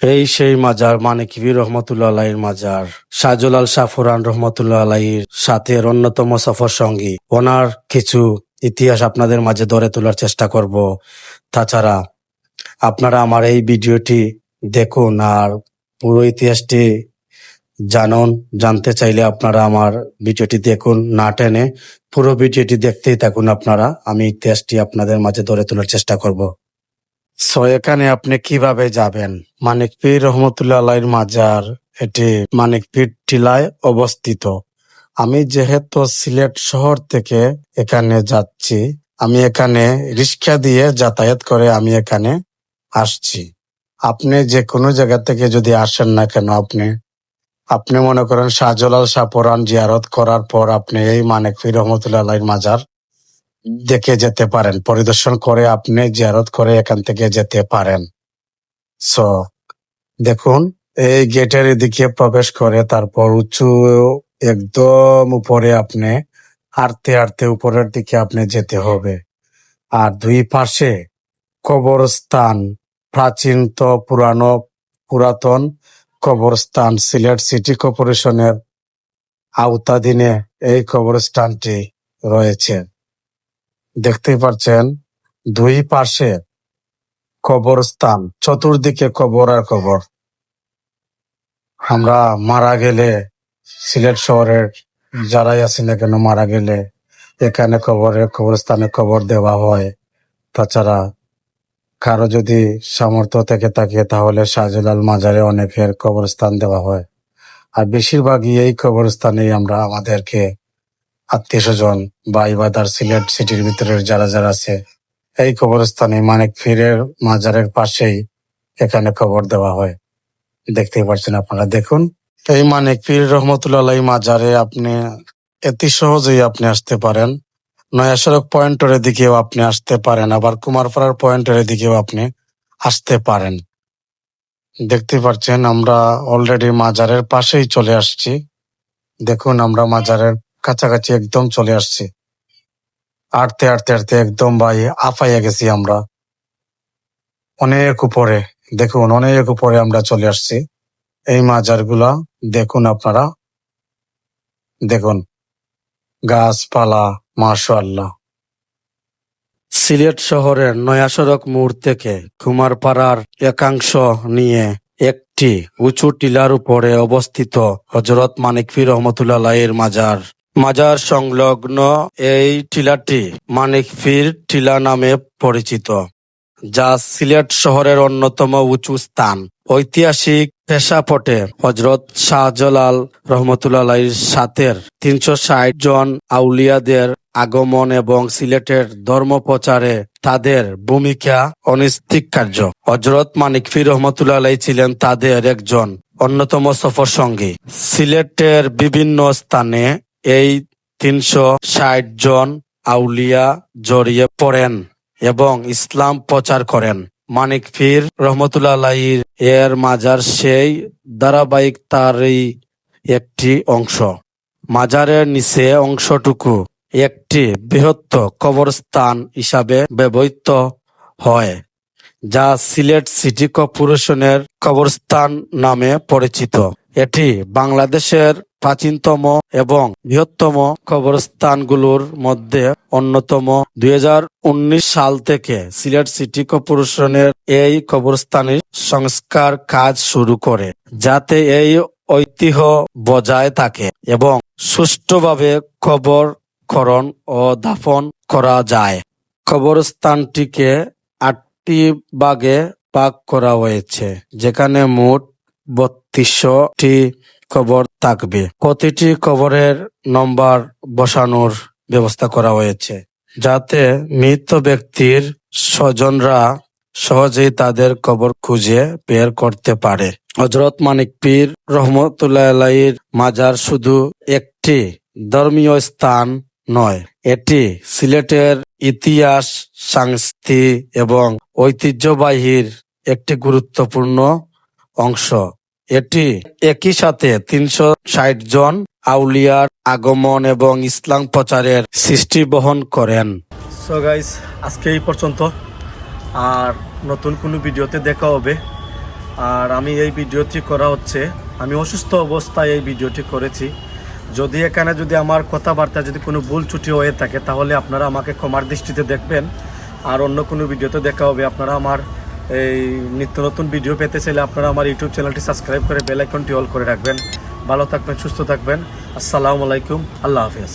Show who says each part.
Speaker 1: এই সেই মাজার মানে কিবির রহমতুল্লাহ আলাইয়ের মাজার। শাহজলাল শাহফুরান রহমতুল্লাহ আলাইয়ের সাথে অন্যতম সফর সঙ্গী। ওনার কিছু ইতিহাস আপনাদের মাঝে ধরে তোলার চেষ্টা করব। তাছাড়া আপনারা আমার এই ভিডিওটি দেখুন আর পুরো ইতিহাসটি জানুন। জানতে চাইলে আপনারা আমার ভিডিওটি দেখুন, না টেনে পুরো ভিডিওটি দেখতেই থাকুন আপনারা। আমি ইতিহাসটি আপনাদের মাঝে ধরে তোলার চেষ্টা করব। সো এখানে আপনি কীভাবে যাবেন? মানিক পীর রহমতুল্লাহ আলাইর মাজার, এটি মানিক পীর টিলায় অবস্থিত। আমি যেহেতু সিলেট শহর থেকে এখানে যাচ্ছি, আমি এখানে রিক্সা দিয়ে যাতায়াত করে আমি এখানে আসছি। আপনি যে কোনো জায়গা থেকে যদি আসেন না কেন আপনি আপনি মনে করেন শাহজালাল শাহপুরান জিয়ারত করার পর আপনি এই মানিক পীর রহমতুল্লাহ মাজার দেখে যেতে পারেন। পরিদর্শন করে আপনি জিয়ারত করে এখান থেকে যেতে পারেন। সো দেখুন, এই গেটের এদিকে প্রবেশ করে তারপর উঁচু একদম উপরে আপনি হাঁটতে হাঁটতে উপরের দিকে আপনি যেতে হবে। আর দুই পাশে কবরস্থান, প্রাচীন তো পুরানো, পুরাতন কবরস্থান, সিলেট সিটি কর্পোরেশনের আওতাধীনে এই কবরস্থানটি রয়েছে। দেখতেই পাচ্ছেন দুই পাশে কবরস্থান, চতুর্দিকে কবর আর কবর। আমরা মারা গেলে, সিলেট শহরের যারাই আছি না কেন মারা গেলে, এখানে কবরে কবরস্থানে কবর দেওয়া হয়। তাছাড়া কারও যদি সামর্থ্য থেকে থাকে, তাহলে শাহজালাল মাজারে অনেকের কবরস্থান দেওয়া হয়। আর বেশিরভাগই এই কবরস্থানেই আমরা আমাদেরকে আত্মীয় স্বজন বা ইবাদার সিলেট সিটির ভিতরের যারা যারা আছে, এই কবরস্থানে মানিক ফিরের মাজারের পাশেই এখানে কবর দেওয়া হয়। দেখতেই পাচ্ছেন আপনারা, দেখুন। এই মানিক পীর রহমতুল্লাহ মাজারে আপনি অতি সহজেই আপনি আসতে পারেন। নয়া সড়ক পয়েন্টের দিকেও আপনি আসতে পারেন, আবার কুমারপাড়ার পয়েন্টের দিকেও আপনি আসতে পারেন। দেখতে পাচ্ছেন, আমরা অলরেডি মাজারের পাশেই চলে আসছি। দেখুন, আমরা মাজারের কাছাকাছি একদম চলে আসছি। আটতে আটতে আটতে একদম ভাই আফাইয়া গেছি আমরা। অনেক উপরে, দেখুন, অনেক উপরে আমরা চলে আসছি। এই মাজারগুলা দেখুন আপনারা। দেখুন, গাছপালা, মাশাআল্লাহ। সিলেট শহরের নয়া সড়ক মোড় থেকে কুমারপাড়ার একাংশ নিয়ে একটি উঁচু টিলার উপরে অবস্থিত হজরত মানিক ফির রহমতুল্লাহ মাজার। মাজার সংলগ্ন এই টিলাটি মানিক টিলা নামে পরিচিত, যা সিলেট শহরের অন্যতম উঁচু স্থান। ঐতিহাসিক পেশাপটে হজরত শাহজালাল রহমতুল্লাহ সাথের তিনশো ষাট জন আউলিয়াদের আগমন এবং সিলেটের ধর্ম প্রচারে তাদের ভূমিকা অনিস্তিকার্য হজরত মানিক ফির রহমতুল্লাহ ছিলেন তাদের একজন অন্যতম সফর সঙ্গী সিলেটের বিভিন্ন স্থানে এই তিনশো ষাট জন আউলিয়া জড়িয়ে পড়েন এবং ইসলাম প্রচার করেন। মানিক ফির রহমতুল্লাহ এর মাজার সেই ধারাবাহিক তারই একটি অংশ। মাজারের নিচে অংশটুকু একটি বৃহত্ত কবরস্থান হিসাবে ব্যবহৃত হয়, যা সিলেট সিটি কর্পোরেশনের কবরস্থান নামে পরিচিত। এটি বাংলাদেশের প্রাচীনতম এবং বৃহত্তম কবরস্থানগুলোর মধ্যে অন্যতম। দুই হাজার উনিশ সাল থেকে সিলেট সিটি কর্পোরেশনের এই কবরস্থানের সংস্কার কাজ শুরু করে, যাতে এই ঐতিহ্য বজায় থাকে এবং সুষ্ঠুভাবে কবর খরণ ও দাফন করা যায়। কবরস্থানটিকে আটটি ভাগে ভাগ করা হয়েছে, যেখানে মোট বত্রিশটি কবর থাকবে। প্রতিটি কবরের নম্বর বসানোর ব্যবস্থা করা হয়েছে, যাতে মৃত ব্যক্তির স্বজনরা সহজেই তাদের কবর খুঁজে বের করতে পারে। হজরত মানিক পীর রহমতুল্লাহ মাজার শুধু একটি ধর্মীয় স্থান নয়, এটি সিলেটের ইতিহাস, সংস্কৃতি এবং ঐতিহ্যবাহীর একটি গুরুত্বপূর্ণ অংশ। এটি একই সাথে তিনশো ষাট জন আউলিয়ার আগমন এবং ইসলাম প্রচারের সৃষ্টি বহন করেন। সো গাইস আজকে এই পর্যন্ত। আর নতুন কোনো ভিডিওতে দেখা হবে।
Speaker 2: আর আমি এই ভিডিওটি করা হচ্ছে, আমি অসুস্থ অবস্থায় এই ভিডিওটি করেছি। যদি এখানে যদি আমার কথাবার্তা যদি কোনো ভুল ত্রুটি হয়ে থাকে, তাহলে আপনারা আমাকে ক্ষমার দৃষ্টিতে দেখবেন। আর অন্য কোনো ভিডিওতে দেখা হবে। আপনারা আমার এই নিত্য নতুন ভিডিও পেতে চাইলে আপনারা আমার ইউটিউব চ্যানেলটি সাবস্ক্রাইব করে বেল আইকনটি অল করে রাখবেন। ভালো থাকবেন, সুস্থ থাকবেন। আসসালামু আলাইকুম। আল্লাহ হাফিজ।